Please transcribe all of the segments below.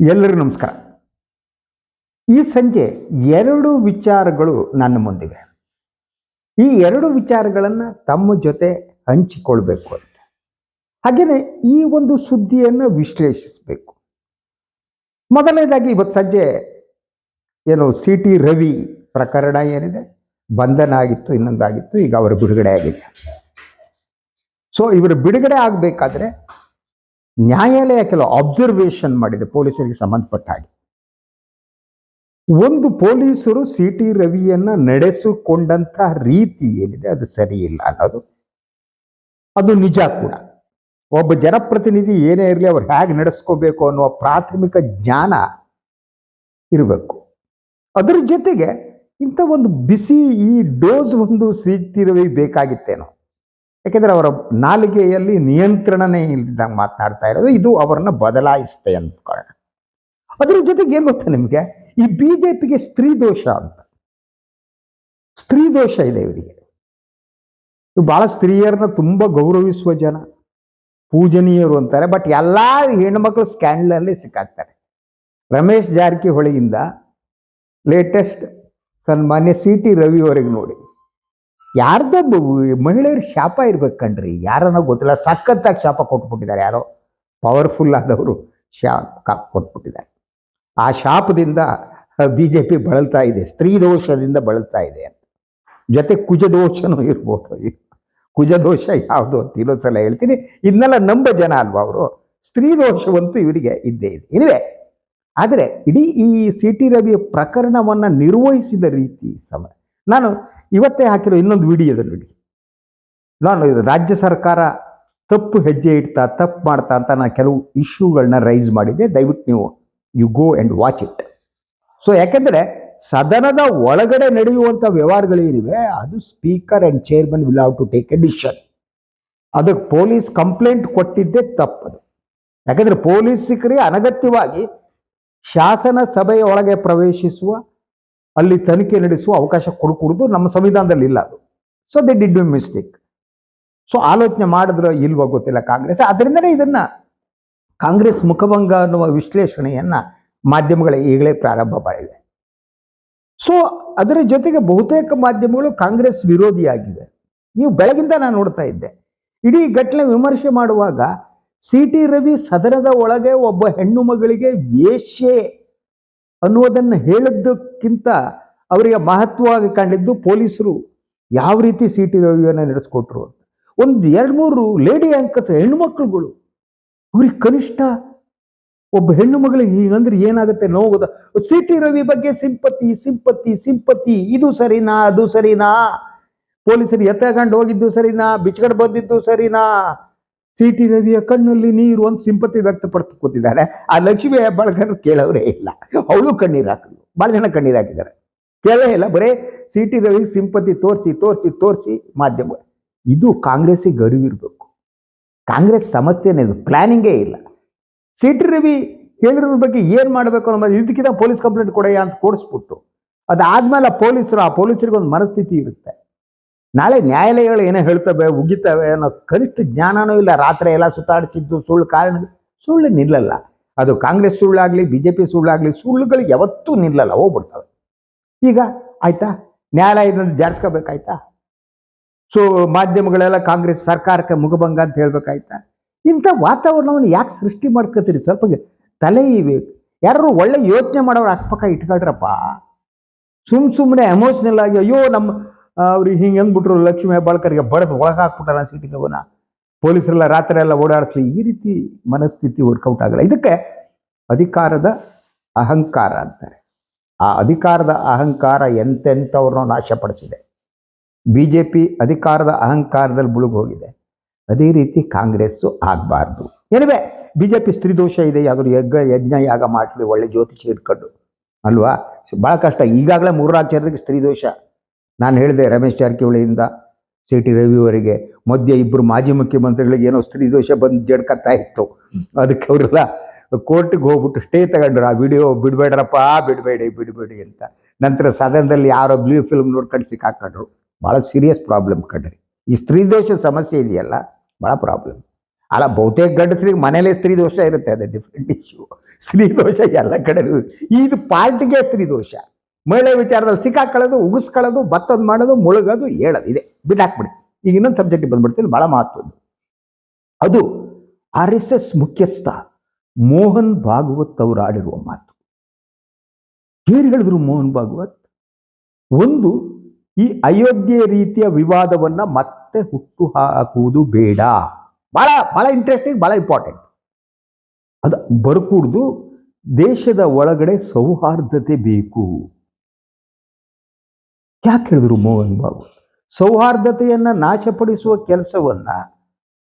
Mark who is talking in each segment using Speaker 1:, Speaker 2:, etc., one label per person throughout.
Speaker 1: ಎಲ್ಲರಿಗೂ ನಮಸ್ಕಾರ. ಈ ಸಂಜೆ ಎರಡು ವಿಚಾರಗಳು ನನ್ನ ಮುಂದಿವೆ ಈ ಎರಡು ವಿಚಾರಗಳನ್ನು ತಮ್ಮ ಜೊತೆ ಹಂಚಿಕೊಳ್ಬೇಕು ಅಂತ. ಹಾಗೆಯೇ ಈ ಒಂದು ಸುದ್ದಿಯನ್ನು ವಿಶ್ಲೇಷಿಸಬೇಕು. ಮೊದಲನೇದಾಗಿ ಇವತ್ತು ಸಂಜೆ ಏನು ಸಿ ಟಿ ರವಿ ಪ್ರಕರಣ ಏನಿದೆ? ಬಂಧನ ಆಗಿತ್ತು, ಇನ್ನೊಂದಾಗಿತ್ತು, ಈಗ ಅವರ ಬಿಡುಗಡೆ ಆಗಿದೆ. ಸೊ ಇವರು ಬಿಡುಗಡೆ ಆಗಬೇಕಾದ್ರೆ ನ್ಯಾಯಾಲಯ ಕೆಲವು ಅಬ್ಸರ್ವೇಷನ್ ಮಾಡಿದೆ ಪೊಲೀಸರಿಗೆ ಸಂಬಂಧಪಟ್ಟ ಹಾಗೆ. ಒಂದು ಪೊಲೀಸರು ಸಿ ಟಿ ರವಿಯನ್ನ ನಡೆಸಿಕೊಂಡಂತ ರೀತಿ ಏನಿದೆ ಅದು ಸರಿಯಿಲ್ಲ ಅನ್ನೋದು. ಅದು ನಿಜ ಕೂಡ. ಒಬ್ಬ ಜನಪ್ರತಿನಿಧಿ ಏನೇ ಇರಲಿ ಅವ್ರು ಹೇಗೆ ನಡೆಸ್ಕೋಬೇಕು ಅನ್ನುವ ಪ್ರಾಥಮಿಕ ಜ್ಞಾನ ಇರಬೇಕು. ಅದರ ಜೊತೆಗೆ ಇಂಥ ಒಂದು ಬಿಸಿ ಈ ಡೋಸ್ ಒಂದು ಸಿ ಟಿ ರವಿ ಬೇಕಾಗಿತ್ತೇನೋ. ಯಾಕೆಂದ್ರೆ ಅವರ ನಾಲಿಗೆಯಲ್ಲಿ ನಿಯಂತ್ರಣನೇ ಇಲ್ಲದಂಗೆ ಮಾತನಾಡ್ತಾ ಇರೋದು, ಇದು ಅವರನ್ನು ಬದಲಾಯಿಸುತ್ತೆ ಕಾರಣ. ಅದ್ರ ಜೊತೆಗೆ ಏನು ಗೊತ್ತಾ ನಿಮಗೆ? ಈ ಬಿ ಜೆ ಪಿಗೆ ಸ್ತ್ರೀ ದೋಷ ಅಂತ. ಸ್ತ್ರೀ ದೋಷ ಇದೆ ಇವರಿಗೆ. ಇವು ಭಾಳ ಸ್ತ್ರೀಯರನ್ನ ತುಂಬಾ ಗೌರವಿಸುವ ಜನ. ಪೂಜನೀಯರು ಅಂತಾರೆ, ಬಟ್ ಎಲ್ಲ ಹೆಣ್ಮಕ್ಳು ಸ್ಕ್ಯಾಂಡಲಲ್ಲಿ ಸಿಕ್ಕಾಕ್ತಾರೆ. ರಮೇಶ್ ಜಾರಕಿಹೊಳಿಯಿಂದ ಲೇಟೆಸ್ಟ್ ಸನ್ಮಾನ್ಯ ಸಿ ಟಿ ರವಿವರೆಗೆ ನೋಡಿ. ಯಾರ್ದೋ ಮಹಿಳೆಯರ ಶಾಪ ಇರ್ಬೇಕು ಕಣ್ರಿ. ಯಾರನ್ನ ಗೊತ್ತಿಲ್ಲ. ಸಖತ್ತಾಗಿ ಶಾಪ ಕೊಟ್ಬಿಟ್ಟಿದ್ದಾರೆ ಯಾರೋ. ಪವರ್ಫುಲ್ ಆದವರು ಶಾಪ ಕೊಟ್ಬಿಟ್ಟಿದ್ದಾರೆ. ಆ ಶಾಪದಿಂದ ಬಿ ಜೆ ಪಿ ಬಳಲ್ತಾ ಇದೆ. ಸ್ತ್ರೀ ದೋಷದಿಂದ ಬಳಲ್ತಾ ಇದೆ ಅಂತ. ಜೊತೆ ಕುಜದೋಷನೂ ಇರ್ಬೋದು. ಕುಜದೋಷ ಯಾವುದು ಅಂತ ಇನ್ನೊಂದ್ಸಲ ಹೇಳ್ತೀನಿ. ಇದನ್ನೆಲ್ಲ ನಂಬ ಜನ ಅಲ್ವಾ ಅವರು? ಸ್ತ್ರೀ ದೋಷವಂತೂ ಇವರಿಗೆ ಇದ್ದೇ ಇದೆ. ಇಲ್ಲವೇ ಆದರೆ ಇಡೀ ಈ ಸಿ ಟಿ ರವಿಯ ಪ್ರಕರಣವನ್ನು ನಿರ್ವಹಿಸಿದ ರೀತಿ ಸಮ ನಾನು ಇವತ್ತೇ ಹಾಕಿರೋ ಇನ್ನೊಂದು ವಿಡಿಯೋದಲ್ಲಿ ನೋಡಿ. ನಾನು ರಾಜ್ಯ ಸರ್ಕಾರ ತಪ್ಪು ಹೆಜ್ಜೆ ಇಡ್ತಾ, ತಪ್ಪು ಮಾಡ್ತಾ ಅಂತ ನಾನು ಕೆಲವು ಇಶ್ಯೂಗಳನ್ನ ರೈಸ್ ಮಾಡಿದ್ದೆ. ದಯವಿಟ್ಟು ನೀವು you go and watch it so ಯಾಕೆಂದರೆ ಸದನದ ಒಳಗಡೆ ನಡೆಯುವಂಥ ವ್ಯವಹಾರಗಳೇನಿವೆ, ಅದು speaker and chairman will have to take a decision ಅದಕ್ಕೆ ಪೊಲೀಸ್ ಕಂಪ್ಲೇಂಟ್ ಕೊಟ್ಟಿದ್ದೇ ತಪ್ಪದು. ಯಾಕಂದರೆ ಪೊಲೀಸರಿಗೆ ಅನಗತ್ಯವಾಗಿ ಶಾಸನ ಸಭೆಯ ಒಳಗೆ ಪ್ರವೇಶಿಸುವ ಅಲ್ಲಿ ತನಿಖೆ ನಡೆಸುವ ಅವಕಾಶ ಕೊಡಕೂಡುದು ನಮ್ಮ ಸಂವಿಧಾನದಲ್ಲಿ ಇಲ್ಲ ಅದು. So they did me mistake so ಆಲೋಚನೆ ಮಾಡಿದ್ರೆ ಇಲ್ವೋ ಗೊತ್ತಿಲ್ಲ ಕಾಂಗ್ರೆಸ್. ಅದರಿಂದಲೇ ಇದನ್ನ ಕಾಂಗ್ರೆಸ್ ಮುಖಭಂಗ ಅನ್ನುವ ವಿಶ್ಲೇಷಣೆಯನ್ನ ಮಾಧ್ಯಮಗಳ ಈಗಲೇ ಪ್ರಾರಂಭ ಮಾಡಿವೆ. ಸೊ ಅದರ ಜೊತೆಗೆ ಬಹುತೇಕ ಮಾಧ್ಯಮಗಳು ಕಾಂಗ್ರೆಸ್ ವಿರೋಧಿಯಾಗಿವೆ. ನೀವು ಬೆಳಗಿಂದ ನಾನು ನೋಡ್ತಾ ಇದ್ದೆ. ಇಡೀ ಘಟನೆ ವಿಮರ್ಶೆ ಮಾಡುವಾಗ ಸಿ ಟಿ ರವಿ ಸದನದ ಒಳಗೆ ಒಬ್ಬ ಹೆಣ್ಣು ಮಗಳಿಗೆ ವೇಶ್ಯೆ ಅನ್ನುವುದನ್ನು ಹೇಳಿದ್ದಕ್ಕಿಂತ ಅವರಿಗೆ ಮಹತ್ವವಾಗಿ ಕಂಡಿದ್ದು ಪೊಲೀಸರು ಯಾವ ರೀತಿ ಸಿ ಟಿ ರವಿಯನ್ನು ನಡೆಸ್ಕೊಟ್ರು ಅಂತ. ಒಂದು ಎರಡು ಮೂರು ಲೇಡಿ ಆ್ಯಂಕರ್ಸ್ ಹೆಣ್ಣು ಮಕ್ಕಳುಗಳು, ಅವ್ರಿಗೆ ಕನಿಷ್ಠ ಒಬ್ಬ ಹೆಣ್ಣು ಮಗಳಿಗೆ ಹೀಗಂದ್ರೆ ಏನಾಗುತ್ತೆ ನೋವುದ ಸಿ ಟಿ ರವಿ ಬಗ್ಗೆ ಸಿಂಪತಿ ಸಿಂಪತಿ ಸಿಂಪತಿ, ಇದು ಸರಿನಾ, ಅದು ಸರಿನಾ? ಪೊಲೀಸರು ಎತ್ತಕೊಂಡು ಹೋಗಿದ್ದು ಸರಿನಾ? ಬಿಚ್ಕಡೆ ಬಂದಿದ್ದು ಸರಿನಾ? ಸಿ ಟಿ ರವಿಯ ಕಣ್ಣಲ್ಲಿ ನೀರು ಅಂತ ಸಿಂಪತಿ ವ್ಯಕ್ತಪಡಿಸ್ತು ಕೂತಿದ್ದಾರೆ ಆ ಲಕ್ಷ್ಮಿ ಹೆಬ್ಬಾಳ್ಕರ್ ಕೇಳೋರೇ ಇಲ್ಲ. ಅವಳು ಕಣ್ಣೀರು ಹಾಕಿದ್ರು ಭಾಳ ಜನ ಕಣ್ಣೀರು ಹಾಕಿದ್ದಾರೆ. ಕೇಳೇ ಇಲ್ಲ. ಬರೇ ಸಿ ಟಿ ರವಿ ಸಿಂಪತಿ ತೋರಿಸಿ ತೋರಿಸಿ ತೋರಿಸಿ ಮಾಧ್ಯಮ. ಇದು ಕಾಂಗ್ರೆಸ್ಸಿಗೆ ಗರಿವಿರ್ಬೇಕು ಕಾಂಗ್ರೆಸ್ ಸಮಸ್ಯೆನೇ ಇದು ಪ್ಲಾನಿಂಗೇ ಇಲ್ಲ. ಸಿ ಟಿ ರವಿ ಹೇಳಿರೋದ್ರ ಬಗ್ಗೆ ಏನು ಮಾಡಬೇಕು ಅನ್ನೋದು ಇದಕ್ಕಿಂತ ಪೊಲೀಸ್ ಕಂಪ್ಲೇಂಟ್ ಕೊಡೆಯ ಅಂತ ಕೊಡಿಸ್ಬಿಟ್ಟು. ಅದಾದ್ಮೇಲೆ ಪೊಲೀಸರು, ಆ ಪೊಲೀಸರಿಗೆ ಒಂದು ಮನಸ್ಥಿತಿ ಇರುತ್ತೆ. ನಾಳೆ ನ್ಯಾಯಾಲಯಗಳು ಏನೋ ಹೇಳ್ತವೆ, ಉಗಿತವೆ ಅನ್ನೋ ಕನಿಷ್ಠ ಜ್ಞಾನನೂ ಇಲ್ಲ. ರಾತ್ರಿ ಎಲ್ಲ ಸುತ್ತಾಡ್ತಿದ್ದು ಸುಳ್ಳು ಕಾರಣ, ಸುಳ್ಳು ನಿಲ್ಲಲ್ಲ. ಅದು ಕಾಂಗ್ರೆಸ್ ಸುಳ್ಳಾಗಲಿ ಬಿ ಜೆ ಪಿ ಸುಳ್ಳಾಗಲಿ, ಸುಳ್ಳುಗಳು ಯಾವತ್ತೂ ನಿಲ್ಲಲ್ಲ, ಹೋಗ್ಬಿಡ್ತವೆ. ಈಗ ಆಯ್ತಾ? ನ್ಯಾಯಾಲಯದಿಂದ ಜಾಡಿಸ್ಕೋಬೇಕಾಯ್ತಾ ಸೊ, ಮಾಧ್ಯಮಗಳೆಲ್ಲ ಕಾಂಗ್ರೆಸ್ ಸರ್ಕಾರಕ್ಕೆ ಮುಗಭಂಗ ಅಂತ ಹೇಳ್ಬೇಕಾಯ್ತಾ? ಇಂಥ ವಾತಾವರಣವನ್ನು ಯಾಕೆ ಸೃಷ್ಟಿ ಮಾಡ್ಕೋತೀರಿ? ಸ್ವಲ್ಪ ತಲೆ ಇವೆ ಯಾರು ಒಳ್ಳೆ ಯೋಚನೆ ಮಾಡೋರು ಅಕ್ಕಪಕ್ಕ ಇಟ್ಕೊಳ್ರಪ್ಪ. ಸುಮ್ ಸುಮ್ಮನೆ ಎಮೋಷ್ನಲ್ ಆಗಿ, ಅಯ್ಯೋ, ನಮ್ಮ ಅವ್ರಿಗೆ ಹಿಂಗೆ ಅಂದ್ಬಿಟ್ರು ಲಕ್ಷ್ಮೀ ಹೆಬ್ಬಾಳ್ಕರ್ಗೆ ಬಡದು ಒಳಗೆ ಹಾಕ್ಬಿಟ್ಟಾರ ಸಿಟಿಗವನ ಪೊಲೀಸರೆಲ್ಲ ರಾತ್ರಿ ಎಲ್ಲ ಓಡಾಡ್ತಲಿ. ಈ ರೀತಿ ಮನಸ್ಥಿತಿ ವರ್ಕೌಟ್ ಆಗಲ್ಲ. ಇದಕ್ಕೆ ಅಧಿಕಾರದ ಅಹಂಕಾರ ಅಂತಾರೆ. ಆ ಅಧಿಕಾರದ ಅಹಂಕಾರ ಎಂತೆಂಥವ್ರನ್ನ ನಾಶಪಡಿಸಿದೆ. ಬಿ ಜೆ ಪಿ ಅಧಿಕಾರದ ಅಹಂಕಾರದಲ್ಲಿ ಮುಳುಗೋಗಿದೆ ಅದೇ ರೀತಿ ಕಾಂಗ್ರೆಸ್ಸು ಆಗಬಾರ್ದು. ಏನಿವೆ ಬಿ ಜೆ ಪಿ ಸ್ತ್ರೀದೋಷ ಇದೆ. ಯಾವ್ದಾದ್ರು ಯಜ್ಞ ಯಜ್ಞ ಯಾಗ ಮಾಡಲಿ, ಒಳ್ಳೆ ಜ್ಯೋತಿಷಿ ಇಟ್ಕೊಂಡು ಅಲ್ವಾ? ಭಾಳ ಕಷ್ಟ. ಈಗಾಗಲೇ ಮೂರು ಜನರಿಗೆ ಸ್ತ್ರೀದೋಷ. ನಾನು ಹೇಳಿದೆ ರಮೇಶ್ ಜಾರಕಿಹೊಳಿಯಿಂದ ಸಿ ಟಿ ರವಿಯವರೆಗೆ. ಮಧ್ಯೆ ಇಬ್ಬರು ಮಾಜಿ ಮುಖ್ಯಮಂತ್ರಿಗಳಿಗೆ ಏನೋ ಸ್ತ್ರೀ ದೋಷ ಬಂದು ಜಡ್ಕತ್ತಾ ಇತ್ತು. ಅದಕ್ಕೆ ಅವರೆಲ್ಲ ಕೋರ್ಟಿಗೆ ಹೋಗ್ಬಿಟ್ಟು ಸ್ಟೇ ತಗೊಂಡ್ರು. ಆ ವಿಡಿಯೋ ಬಿಡಬೇಡ್ರಪ್ಪ, ಬಿಡಬೇಡಿ ಬಿಡಬೇಡಿ ಅಂತ. ನಂತರ ಸದನದಲ್ಲಿ ಯಾರೋ ಬ್ಲೂ ಫಿಲ್ಮ್ ನೋಡ್ಕೊಂಡು ಸಿಕ್ಕಾಕೊಂಡ್ರು. ಭಾಳ ಸೀರಿಯಸ್ ಪ್ರಾಬ್ಲಮ್ ಕಂಡ್ರಿ ಈ ಸ್ತ್ರೀ ದೋಷ ಸಮಸ್ಯೆ ಇದೆಯಲ್ಲ ಭಾಳ ಪ್ರಾಬ್ಲಮ್ ಅಲ್ಲ, ಬಹುತೇಕ ಗಂಡಸ್ರಿಗೆ ಮನೇಲೆ ಸ್ತ್ರೀ ದೋಷ ಇರುತ್ತೆ, ಅದು ಡಿಫ್ರೆಂಟ್ ಇಶ್ಯೂ ಸ್ತ್ರೀ ದೋಷ ಎಲ್ಲ ಕಡೆ ಇದು ಪಾರ್ಟಿಗೆ ಸ್ತ್ರೀ ದೋಷ. ಮಹಿಳೆ ವಿಚಾರದಲ್ಲಿ ಸಿಕ್ಕಾಕೊಳ್ಳೋದು ಉಗಿಸ್ಕೊಳ್ಳೋದು ಬತ್ತದ ಮಾಡೋದು, ಮುಳುಗೋದು ಹೇಳೋದು ಇದೆ. ಬಿಟ್ಟಾಕ್ಬಿಡಿ. ಈಗ ಇನ್ನೊಂದು ಸಬ್ಜೆಕ್ಟ್ ಬಂದ್ಬಿಡ್ತೀನಿ ಬಹಳ ಮಹತ್ವದ್ದು. ಅದು ಆರ್ ಎಸ್ ಎಸ್ ಮುಖ್ಯಸ್ಥ ಮೋಹನ್ ಭಾಗವತ್ ಅವರು ಆಡಿರುವ ಮಾತು. ಏನು ಹೇಳಿದ್ರು ಮೋಹನ್ ಭಾಗವತ್? ಒಂದು, ಈ ಅಯೋಧ್ಯೆ ರೀತಿಯ ವಿವಾದವನ್ನ ಮತ್ತೆ ಹುಟ್ಟು ಹಾಕುವುದು ಬೇಡ. ಬಹಳ ಬಹಳ ಇಂಟ್ರೆಸ್ಟಿಂಗ್ ಬಹಳ ಇಂಪಾರ್ಟೆಂಟ್ ಅದು ಬರ್ಕೂಡ್ದು ದೇಶದ ಒಳಗಡೆ ಸೌಹಾರ್ದತೆ ಬೇಕು. ಯಾಕೆ ಹೇಳಿದ್ರು ಮೋಹನ್ ಬಾಬು? ಸೌಹಾರ್ದತೆಯನ್ನು ನಾಶಪಡಿಸುವ ಕೆಲಸವನ್ನ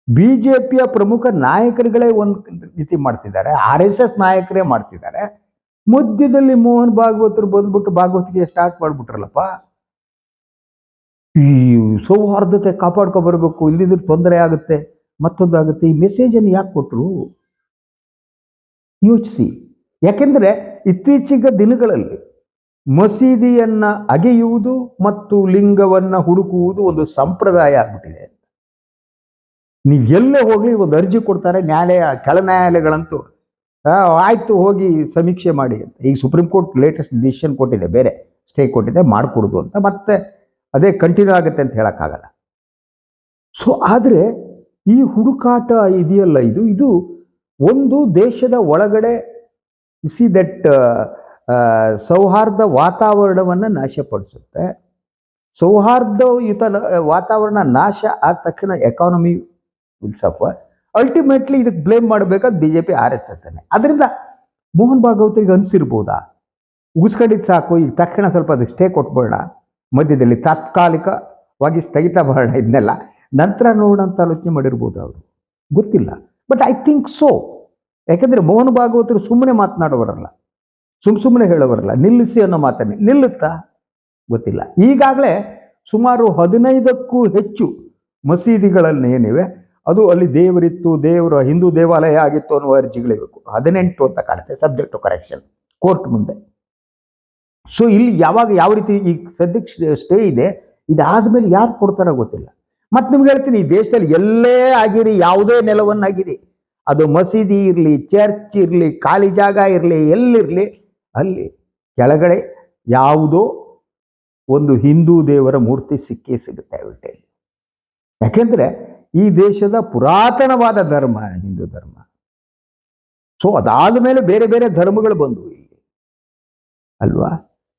Speaker 1: ಬಿಜೆಪಿಯ ಪ್ರಮುಖ ನಾಯಕರುಗಳೇ ಒಂದು ರೀತಿ ಮಾಡ್ತಿದ್ದಾರೆ, ಆರ್ ಎಸ್ ಎಸ್ ನಾಯಕರೇ ಮಾಡ್ತಿದ್ದಾರೆ. ಮಧ್ಯದಲ್ಲಿ ಮೋಹನ್ ಭಾಗವತರು ಬಂದ್ಬಿಟ್ಟು ಭಾಗವತಿಗೆ ಸ್ಟಾರ್ಟ್ ಮಾಡ್ಬಿಟ್ರಲ್ಲಪ್ಪ? ಈ ಸೌಹಾರ್ದತೆ ಕಾಪಾಡ್ಕೊ ಬರಬೇಕು ಇಲ್ಲಿದ್ರೆ ತೊಂದರೆ ಆಗುತ್ತೆ, ಮತ್ತೊಂದು ಆಗುತ್ತೆ. ಈ ಮೆಸೇಜನ್ನು ಯಾಕೆ ಕೊಟ್ಟರು ಯೋಚಿಸಿ. ಯಾಕೆಂದ್ರೆ ಇತ್ತೀಚಿನ ದಿನಗಳಲ್ಲಿ ಮಸೀದಿಯನ್ನ ಅಗೆಯುವುದು ಮತ್ತು ಲಿಂಗವನ್ನ ಹುಡುಕುವುದು ಒಂದು ಸಂಪ್ರದಾಯ ಆಗ್ಬಿಟ್ಟಿದೆ. ನೀವು ಎಲ್ಲೇ ಹೋಗ್ಲಿ ಒಂದು ಅರ್ಜಿ ಕೊಡ್ತಾರೆ, ನ್ಯಾಯಾಲಯ ಕೆಳ ನ್ಯಾಯಾಲಯಗಳಂತೂ. ಆಯಿತು, ಹೋಗಿ ಸಮೀಕ್ಷೆ ಮಾಡಿ ಅಂತ. ಈಗ ಸುಪ್ರೀಂ ಕೋರ್ಟ್ ಲೇಟೆಸ್ಟ್ ಡಿಸಿಷನ್ ಕೊಟ್ಟಿದೆ, ಬೇರೆ ಸ್ಟೇ ಕೊಟ್ಟಿದೆ, ಮಾಡಿಕೊಡುದು ಅಂತ. ಮತ್ತೆ ಅದೇ ಕಂಟಿನ್ಯೂ ಆಗುತ್ತೆ ಅಂತ ಹೇಳಕ್ಕಾಗಲ್ಲ. ಸೊ ಆದರೆ ಈ ಹುಡುಕಾಟ ಇದೆಯಲ್ಲ ಇದು? ಇದು ಒಂದು ದೇಶದ ಒಳಗಡೆ ಸಿ ದಟ್ ಸೌಹಾರ್ದ ವಾತಾವರಣವನ್ನು ನಾಶಪಡಿಸುತ್ತೆ. ಸೌಹಾರ್ದಯುತ ವಾತಾವರಣ ನಾಶ ಆದ ತಕ್ಷಣ ಎಕಾನಮಿ ವಿಲ್ ಸಫರ್ ಅಲ್ಟಿಮೇಟ್ಲಿ ಇದಕ್ಕೆ ಬ್ಲೇಮ್ ಮಾಡಬೇಕಾದ B J P R S S ಅನ್ನೇ. ಅದರಿಂದ ಮೋಹನ್ ಭಾಗವತರಿಗೆ ಅನಿಸಿರ್ಬೋದಾ? ಉಗಿಸ್ಕೊಂಡಿದ್ದು ಸಾಕು ಈಗ ತಕ್ಷಣ ಸ್ವಲ್ಪ ಅದಕ್ಕೆ ಸ್ಟೇ ಕೊಟ್ಬಿಡೋಣ. ಮಧ್ಯದಲ್ಲಿ ತಾತ್ಕಾಲಿಕವಾಗಿ ಸ್ಥಗಿತ ಬರೋಣ ಇದನ್ನೆಲ್ಲ ನಂತರ ನೋಡೋಣ ಅಂತ ಆಲೋಚನೆ ಮಾಡಿರ್ಬೋದು ಅವರು. ಗೊತ್ತಿಲ್ಲ. ಬಟ್ ಐ ಥಿಂಕ್ ಸೋ ಯಾಕೆಂದರೆ ಮೋಹನ್ ಭಾಗವತರು ಸುಮ್ಮನೆ ಮಾತನಾಡೋವರಲ್ಲ ಸುಮ್ ಸುಮ್ಮನೆ ಹೇಳೋವರಲ್ಲ, ನಿಲ್ಲಿಸಿ ಅನ್ನೋ ಮಾತನ್ನೇ. ನಿಲ್ಲುತ್ತಾ? ಗೊತ್ತಿಲ್ಲ. ಈಗಾಗಲೇ ಸುಮಾರು ಹದಿನೈದಕ್ಕೂ ಹೆಚ್ಚು ಮಸೀದಿಗಳಲ್ಲಿ ಏನಿವೆ, ಅದು ಅಲ್ಲಿ ದೇವರಿತ್ತು, ದೇವರ ಹಿಂದೂ ದೇವಾಲಯ ಆಗಿತ್ತು ಅನ್ನುವ ಅರ್ಜಿಗಳಿರಬೇಕು ಹದಿನೆಂಟು ಅಂತ ಕಾಣುತ್ತೆ ಸಬ್ಜೆಕ್ಟ್ ಕರೆಕ್ಷನ್ ಕೋರ್ಟ್ ಮುಂದೆ. ಸೊ ಇಲ್ಲಿ ಯಾವಾಗ ಯಾವ ರೀತಿ ಈ ಸದ್ಯಕ್ಕೆ ಸ್ಟೇ ಇದೆ, ಇದಾದ್ಮೇಲೆ ಯಾರು ಕೊಡ್ತಾರೋ ಗೊತ್ತಿಲ್ಲ. ಮತ್ತೆ ನಿಮ್ಗೆ ಹೇಳ್ತೀನಿ, ಈ ದೇಶದಲ್ಲಿ ಎಲ್ಲೇ ಆಗಿರಿ, ಯಾವುದೇ ನೆಲವನ್ನಾಗಿರಿ. ಅದು ಮಸೀದಿ ಇರಲಿ, ಚರ್ಚ್ ಇರಲಿ, ಖಾಲಿ ಜಾಗ ಇರಲಿ, ಎಲ್ಲಿರಲಿ ಅಲ್ಲಿ ಕೆಳಗಡೆ ಯಾವುದೋ ಒಂದು ಹಿಂದೂ ದೇವರ ಮೂರ್ತಿ ಸಿಕ್ಕೇ ಸಿಗುತ್ತೆ ವಿಟೆಯಲ್ಲಿ ಯಾಕೆಂದರೆ ಈ ದೇಶದ ಪುರಾತನವಾದ ಧರ್ಮ, ಹಿಂದೂ ಧರ್ಮ. ಸೊ ಅದಾದ ಮೇಲೆ ಬೇರೆ ಬೇರೆ ಧರ್ಮಗಳು ಬಂದವು ಇಲ್ಲಿ. ಅಲ್ವಾ?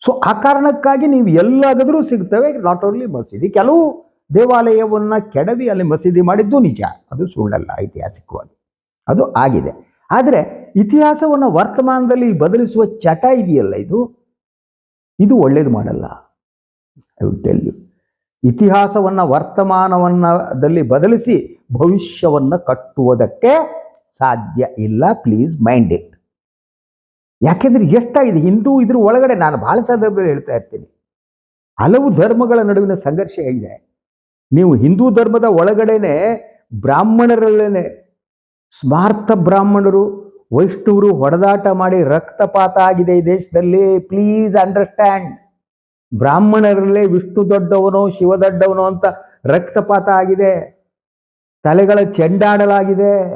Speaker 1: ಸೊ ಆ ಕಾರಣಕ್ಕಾಗಿ ನೀವು ಎಲ್ಲಾದರೂ ಸಿಗ್ತವೆ ನಾಟ್ ಓನ್ಲಿ ಮಸೀದಿ, ಕೆಲವು ದೇವಾಲಯವನ್ನ ಕೆಡವಿ ಅಲ್ಲಿ ಮಸೀದಿ ಮಾಡಿದ್ದು ನಿಜ. ಅದು ಸುಳ್ಳಲ್ಲ, ಐತಿಹಾಸಿಕವಾಗಿ. ಅದು ಆಗಿದೆ. ಆದರೆ ಇತಿಹಾಸವನ್ನು ವರ್ತಮಾನದಲ್ಲಿ ಬದಲಿಸುವ ಚಟ ಇದೆಯಲ್ಲ ಇದು? ಇದು ಒಳ್ಳೇದು ಮಾಡಲ್ಲ. ಐ ವಿಲ್ ಟೆಲ್ ಯು ಇತಿಹಾಸವನ್ನು ವರ್ತಮಾನವನ್ನದಲ್ಲಿ ಬದಲಿಸಿ ಭವಿಷ್ಯವನ್ನು ಕಟ್ಟುವುದಕ್ಕೆ ಸಾಧ್ಯ ಇಲ್ಲ. ಪ್ಲೀಸ್ ಮೈಂಡ್ ಇಟ್ ಯಾಕೆಂದ್ರೆ ಎಷ್ಟಾಗಿದೆ ಹಿಂದೂ ಇದ್ರ ಒಳಗಡೆ ನಾನು ಬಹಳ ಸಂದರ್ಭದಲ್ಲಿ ಹೇಳ್ತಾ ಇರ್ತೀನಿ. ಹಲವು ಧರ್ಮಗಳ ನಡುವಿನ ಸಂಘರ್ಷ ಇದೆ. ನೀವು ಹಿಂದೂ ಧರ್ಮದ ಒಳಗಡೆನೆ ಬ್ರಾಹ್ಮಣರಲ್ಲೇನೆ ಸ್ಮಾರ್ಥ ಬ್ರಾಹ್ಮಣರು ವೈಷ್ಣವರು ಹೊಡೆದಾಟ ಮಾಡಿ ರಕ್ತಪಾತ ಆಗಿದೆ ಈ ದೇಶದಲ್ಲಿ. ಪ್ಲೀಸ್ ಅಂಡರ್ಸ್ಟ್ಯಾಂಡ್ ಬ್ರಾಹ್ಮಣರಲ್ಲೇ ವಿಷ್ಣು ದೊಡ್ಡವನು, ಶಿವ ದೊಡ್ಡವನು ಅಂತ ರಕ್ತಪಾತ ಆಗಿದೆ. ತಲೆಗಳ ಚೆಂಡಾಡಲಾಗಿದೆ.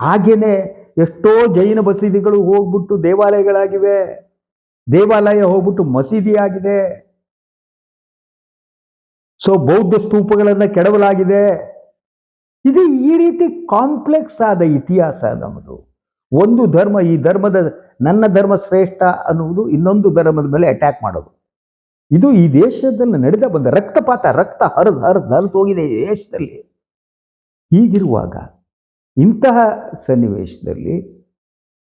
Speaker 1: ಹಾಗೇನೆ ಎಷ್ಟೋ ಜೈನ ಮಸೀದಿಗಳು ಹೋಗ್ಬಿಟ್ಟು ದೇವಾಲಯಗಳಾಗಿವೆ. ದೇವಾಲಯ ಹೋಗ್ಬಿಟ್ಟು ಮಸೀದಿ ಆಗಿದೆ. ಸೊ ಬೌದ್ಧ ಸ್ತೂಪಗಳನ್ನು ಕೆಡವಲಾಗಿದೆ. ಇದು ಈ ರೀತಿ ಕಾಂಪ್ಲೆಕ್ಸ್ ಆದ ಇತಿಹಾಸ ನಮ್ಮದು ಒಂದು ಧರ್ಮ, ಈ ಧರ್ಮದ ನನ್ನ ಧರ್ಮ ಶ್ರೇಷ್ಠ ಅನ್ನುವುದು ಇನ್ನೊಂದು ಧರ್ಮದ ಮೇಲೆ ಅಟ್ಯಾಕ್ ಮಾಡೋದು. ಇದು ಈ ದೇಶದಲ್ಲಿ ನಡೆದ ಬಂದ ರಕ್ತಪಾತ, ರಕ್ತ ಹರಿದು ಹರಿದು ಹರಿದು ಹೋಗಿದೆ ಈ ದೇಶದಲ್ಲಿ. ಹೀಗಿರುವಾಗ ಇಂತಹ ಸನ್ನಿವೇಶದಲ್ಲಿ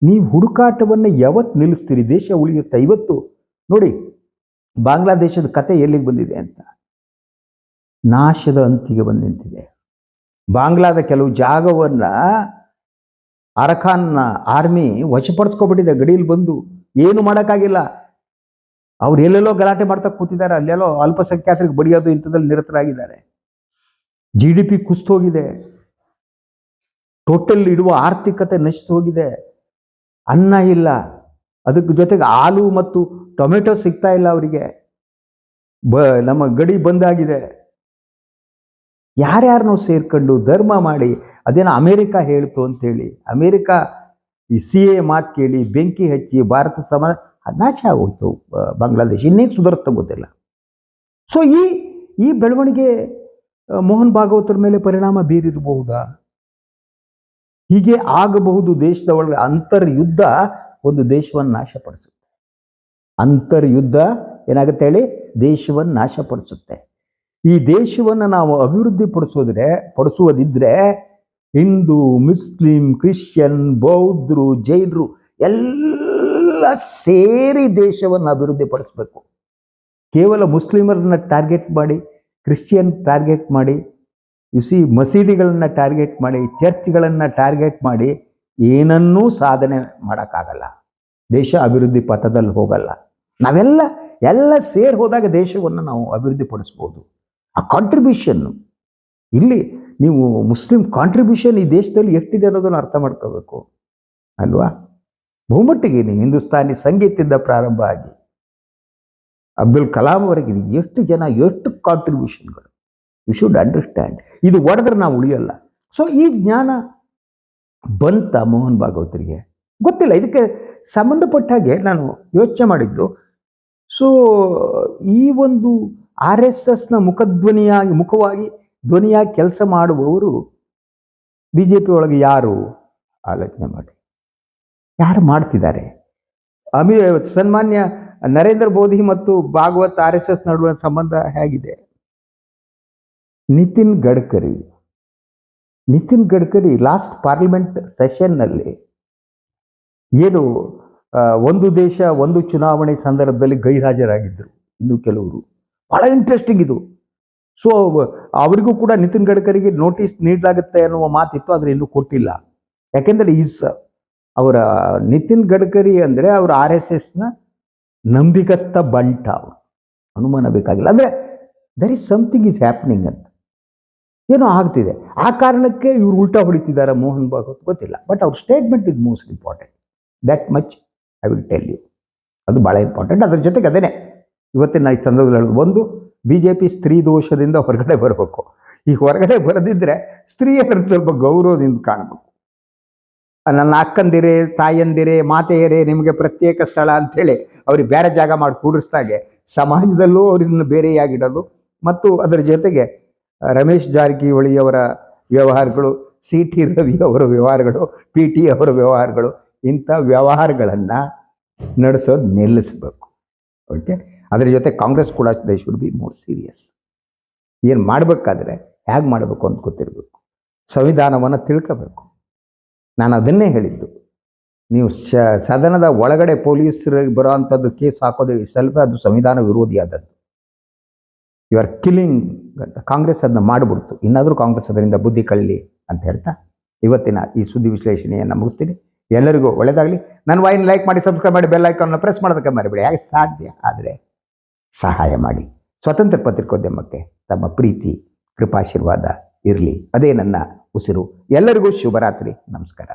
Speaker 1: ನೀವು ಹುಡುಕಾಟವನ್ನು ಯಾವತ್ತು ನಿಲ್ಲಿಸ್ತೀರಿ? ದೇಶ ಉಳಿಯುತ್ತೆ? ಇವತ್ತು ನೋಡಿ, ಬಾಂಗ್ಲಾದೇಶದ ಕತೆ ಎಲ್ಲಿಗೆ ಬಂದಿದೆ ಅಂತ. ನಾಶದ ಅಂತಿಗೆ ಬಂದು ನಿಂತಿದೆ. ಬಾಂಗ್ಲಾದ ಕೆಲವು ಜಾಗವನ್ನ ಅರಖಾನ್ನ ಆರ್ಮಿ ವಶಪಡಿಸ್ಕೊಬಿಟ್ಟಿದೆ, ಗಡಿಯಲ್ಲಿ ಬಂದು. ಏನು ಮಾಡೋಕ್ಕಾಗಿಲ್ಲ. ಅವ್ರು ಎಲ್ಲೆಲ್ಲೋ ಗಲಾಟೆ ಮಾಡ್ತಾ ಕೂತಿದ್ದಾರೆ, ಅಲ್ಲೆಲ್ಲೋ ಅಲ್ಪಸಂಖ್ಯಾತರಿಗೆ ಬಡಿಯೋದು ಇಂಥದ್ರಲ್ಲಿ ನಿರತರಾಗಿದ್ದಾರೆ. ಜಿ ಡಿ ಪಿ ಕುಸ್ತೋಗಿದೆ ಟೋಟಲ್ ಇಡುವ ಆರ್ಥಿಕತೆ ನಶಿಸಿ ಹೋಗಿದೆ. ಅನ್ನ ಇಲ್ಲ. ಅದಕ್ಕೆ ಜೊತೆಗೆ ಹಾಲು ಮತ್ತು ಟೊಮೆಟೊ ಸಿಗ್ತಾ ಇಲ್ಲ ಅವರಿಗೆ. ಬ, ನಮ್ಮ ಗಡಿ ಬಂದಾಗಿದೆ ಯಾರ್ಯಾರನ್ನೋ ಸೇರ್ಕೊಂಡು ಧರ್ಮ ಮಾಡಿ ಅದೇನೋ ಅಮೇರಿಕ ಹೇಳ್ತು ಅಂತೇಳಿ, ಅಮೇರಿಕ ಈ ಸಿ ಎ ಮಾತು ಕೇಳಿ ಬೆಂಕಿ ಹಚ್ಚಿ ಭಾರತ ಸಮಾಜ ನಾಶ ಆಗೋಯ್ತು ಬಾಂಗ್ಲಾದೇಶ. ಇನ್ನೇನು ಸುಧಾರಿಸ್ತಾ ಗೊತ್ತಿಲ್ಲ. ಸೊ ಈ ಈ ಬೆಳವಣಿಗೆ ಮೋಹನ್ ಭಾಗವತರ ಮೇಲೆ ಪರಿಣಾಮ ಬೀರಿರಬಹುದಾ? ಹೀಗೆ ಆಗಬಹುದು ದೇಶದ ಒಳಗೆ ಅಂತರ್ಯುದ್ಧ ಒಂದು ದೇಶವನ್ನು ನಾಶಪಡಿಸುತ್ತೆ. ಅಂತರ್ಯುದ್ಧ ಏನಾಗುತ್ತೆ ಹೇಳಿ? ದೇಶವನ್ನು ನಾಶಪಡಿಸುತ್ತೆ. ಈ ದೇಶವನ್ನು ನಾವು ಅಭಿವೃದ್ಧಿ ಪಡಿಸೋದ್ರೆ ಪಡಿಸುವುದಿದ್ರೆ ಹಿಂದೂ, ಮುಸ್ಲಿಂ, ಕ್ರಿಶ್ಚಿಯನ್, ಬೌದ್ಧರು, ಜೈನರು ಎಲ್ಲ ಸೇರಿ ದೇಶವನ್ನು ಅಭಿವೃದ್ಧಿ ಪಡಿಸ್ಬೇಕು ಕೇವಲ ಮುಸ್ಲಿಮರನ್ನ ಟಾರ್ಗೆಟ್ ಮಾಡಿ, ಕ್ರಿಶ್ಚಿಯನ್ ಟಾರ್ಗೆಟ್ ಮಾಡಿ ಯುಸಿ ಮಸೀದಿಗಳನ್ನು ಟಾರ್ಗೆಟ್ ಮಾಡಿ, ಚರ್ಚ್ಗಳನ್ನು ಟಾರ್ಗೆಟ್ ಮಾಡಿ ಏನನ್ನೂ ಸಾಧನೆ ಮಾಡೋಕ್ಕಾಗಲ್ಲ. ದೇಶ ಅಭಿವೃದ್ಧಿ ಪಥದಲ್ಲಿ ಹೋಗಲ್ಲ. ನಾವೆಲ್ಲ, ಎಲ್ಲ ಸೇರಿ ಹೋದಾಗ ದೇಶವನ್ನು ನಾವು ಅಭಿವೃದ್ಧಿ ಪಡಿಸ್ಬೋದು ಆ ಕಾಂಟ್ರಿಬ್ಯೂಷನ್ನು ಇಲ್ಲಿ ನೀವು ಮುಸ್ಲಿಂ ಕಾಂಟ್ರಿಬ್ಯೂಷನ್ ಈ ದೇಶದಲ್ಲಿ ಎಷ್ಟಿದೆ ಅನ್ನೋದನ್ನು ಅರ್ಥ ಮಾಡ್ಕೋಬೇಕು. ಅಲ್ವಾ? ಬಹುಮಟ್ಟಿಗೆ ನೀವು ಹಿಂದೂಸ್ತಾನಿ ಸಂಗೀತದಿಂದ ಪ್ರಾರಂಭ ಆಗಿ ಅಬ್ದುಲ್ ಕಲಾಂ ಅವರಿಗೆ ಎಷ್ಟು ಜನ, ಎಷ್ಟು ಕಾಂಟ್ರಿಬ್ಯೂಷನ್ಗಳು ಯು ಶುಡ್ ಅಂಡರ್ಸ್ಟ್ಯಾಂಡ್ ಇದು ಒಡೆದ್ರೆ ನಾವು ಉಳಿಯಲ್ಲ. ಸೊ ಈ ಜ್ಞಾನ ಬಂತ ಮೋಹನ್ ಭಾಗವತರಿಗೆ? ಗೊತ್ತಿಲ್ಲ. ಇದಕ್ಕೆ ಸಂಬಂಧಪಟ್ಟ ಹಾಗೆ ನಾನು ಯೋಚನೆ ಮಾಡಿದ್ದು. ಸೊ ಈ ಒಂದು ಆರ್ ಎಸ್ ಎಸ್ನ ಮುಖಧ್ವನಿಯಾಗಿ, ಮುಖವಾಗಿ ಧ್ವನಿಯಾಗಿ ಕೆಲಸ ಮಾಡುವವರು ಬಿ ಜೆ ಪಿ ಒಳಗೆ ಯಾರು? ಆಲೋಚನೆ ಮಾಡಿ. ಯಾರು ಮಾಡ್ತಿದ್ದಾರೆ? ಅಮಿ, ಸನ್ಮಾನ್ಯ ನರೇಂದ್ರ ಮೋದಿ ಮತ್ತು ಭಾಗವತ್ ಆರ್ ಎಸ್ ಎಸ್ ನಡುವಿನ ಸಂಬಂಧ ಹೇಗಿದೆ? ನಿತಿನ್ ಗಡ್ಕರಿ. ನಿತಿನ್ ಗಡ್ಕರಿ ಲಾಸ್ಟ್ ಪಾರ್ಲಿಮೆಂಟ್ ಸೆಷನ್ನಲ್ಲಿ ಏನು ಒಂದು ದೇಶ, ಒಂದು ಚುನಾವಣೆ ಸಂದರ್ಭದಲ್ಲಿ ಗೈರಾಜರಾಗಿದ್ದರು. ಇನ್ನು ಕೆಲವರು. ಬಹಳ ಇಂಟ್ರೆಸ್ಟಿಂಗ್ ಇದು. ಸೊ ಅವರಿಗೂ ಕೂಡ ನಿತಿನ್ ಗಡ್ಕರಿಗೆ ನೋಟಿಸ್ ನೀಡಲಾಗುತ್ತೆ ಅನ್ನುವ ಮಾತಿತ್ತು, ಆದರೆ ಇನ್ನೂ ಕೊಟ್ಟಿಲ್ಲ. ಯಾಕೆಂದರೆ ಈಸ್ ಅವರ ನಿತಿನ್ ಗಡ್ಕರಿ ಅಂದರೆ ಅವರ ಆರ್ ಎಸ್ ಎಸ್ನ ನಂಬಿಕಸ್ಥ ಬಂಟ ಅವರು. ಅನುಮಾನ ಬೇಕಾಗಿಲ್ಲ. ಅಂದರೆ there is something is happening ಅಂತ. ಏನೋ ಆಗ್ತಿದೆ. ಆ ಕಾರಣಕ್ಕೆ ಇವರು ಉಲ್ಟಾ ಹೊಡಿತಿದ್ದಾರೆ ಮೋಹನ್ ಭಾಗವತ್, ಗೊತ್ತಿಲ್ಲ. ಬಟ್ ಅವ್ರ statement is most important that much I will tell you ಅದು ಭಾಳ ಇಂಪಾರ್ಟೆಂಟ್ ಅದ್ರ ಜೊತೆಗೆ ಅದೇನೆ ಇವತ್ತಿನ ಈ ಸಂದರ್ಭದಲ್ಲಿ ಹೇಳೋದು ಒಂದು ಬಿ ಜೆ ಪಿ ಸ್ತ್ರೀ ದೋಷದಿಂದ ಹೊರಗಡೆ ಬರಬೇಕು. ಈ ಹೊರಗಡೆ ಬರದಿದ್ದರೆ ಸ್ತ್ರೀಯರ ಸ್ವಲ್ಪ ಗೌರವದಿಂದ ಕಾಣಬೇಕು. ನನ್ನ ಅಕ್ಕಂದಿರೇ, ತಾಯಂದಿರೇ, ಮಾತೆಯರೇ, ನಿಮಗೆ ಪ್ರತ್ಯೇಕ ಸ್ಥಳ ಅಂಥೇಳಿ ಅವ್ರಿಗೆ ಬೇರೆ ಜಾಗ ಮಾಡಿ ಕೂಡಿಸ್ದಾಗೆ ಸಮಾಜದಲ್ಲೂ ಅವ್ರನ್ನ ಬೇರೆಯಾಗಿಡೋದು. ಮತ್ತು ಅದರ ಜೊತೆಗೆ, ರಮೇಶ್ ಜಾರಕಿಹೊಳಿಯವರ ವ್ಯವಹಾರಗಳು ಸಿ ಟಿ ರವಿ ಅವರ ವ್ಯವಹಾರಗಳು ಪಿ ಟಿ ಅವರ ವ್ಯವಹಾರಗಳು, ಇಂಥ ವ್ಯವಹಾರಗಳನ್ನು ನಡೆಸೋದು ನಿಲ್ಲಿಸಬೇಕು. ಓಕೆ ಅದರ ಜೊತೆ ಕಾಂಗ್ರೆಸ್ ಕೂಡ they should be more serious ಏನು ಮಾಡಬೇಕಾದ್ರೆ ಹೇಗೆ ಮಾಡಬೇಕು ಅಂತ ಗೊತ್ತಿರಬೇಕು. ಸಂವಿಧಾನವನ್ನು ತಿಳ್ಕೋಬೇಕು. ನಾನು ಅದನ್ನೇ ಹೇಳಿದ್ದು. ನೀವು ಶ ಸದನದ ಒಳಗಡೆ ಪೊಲೀಸರಿಗೆ ಬರೋ ಅಂಥದ್ದು ಕೇಸ್ ಹಾಕೋದು ಸ್ವಲ್ಪ ಅದು ಸಂವಿಧಾನ ವಿರೋಧಿಯಾದದ್ದು. ಯು ಆರ್ ಕಿಲಿಂಗ್ ಅಂತ ಕಾಂಗ್ರೆಸ್ ಅದನ್ನ ಮಾಡಿಬಿಡ್ತು. ಇನ್ನಾದರೂ ಕಾಂಗ್ರೆಸ್ ಅದರಿಂದ ಬುದ್ಧಿ ಕಳ್ಳಿ ಅಂತ ಹೇಳ್ತಾ ಇವತ್ತಿನ ಈ ಸುದ್ದಿ ವಿಶ್ಲೇಷಣೆಯನ್ನು ಮುಗಿಸ್ತೀನಿ. ಎಲ್ಲರಿಗೂ ಒಳ್ಳೆಯದಾಗಲಿ ನನ್ನ ವಾಯಿನ ಲೈಕ್ ಮಾಡಿ ಸಬ್ಸ್ಕ್ರೈಬ್ ಮಾಡಿ ಬೆಲ್ ಐಕಾನ್ನ ಪ್ರೆಸ್ ಮಾಡೋದಕ್ಕೆ ಮರಿಬೇಡಿ. ಯಾಕೆ ಸಾಧ್ಯ ಆದರೆ. ಸಹಾಯ ಮಾಡಿ. ಸ್ವತಂತ್ರ ಪತ್ರಿಕೋದ್ಯಮಕ್ಕೆ ತಮ್ಮ ಪ್ರೀತಿ ಕೃಪಾಶೀರ್ವಾದ ಇರಲಿ. ಅದೇ ನನ್ನ ಉಸಿರು. ಎಲ್ಲರಿಗೂ ಶುಭರಾತ್ರಿ. ನಮಸ್ಕಾರ.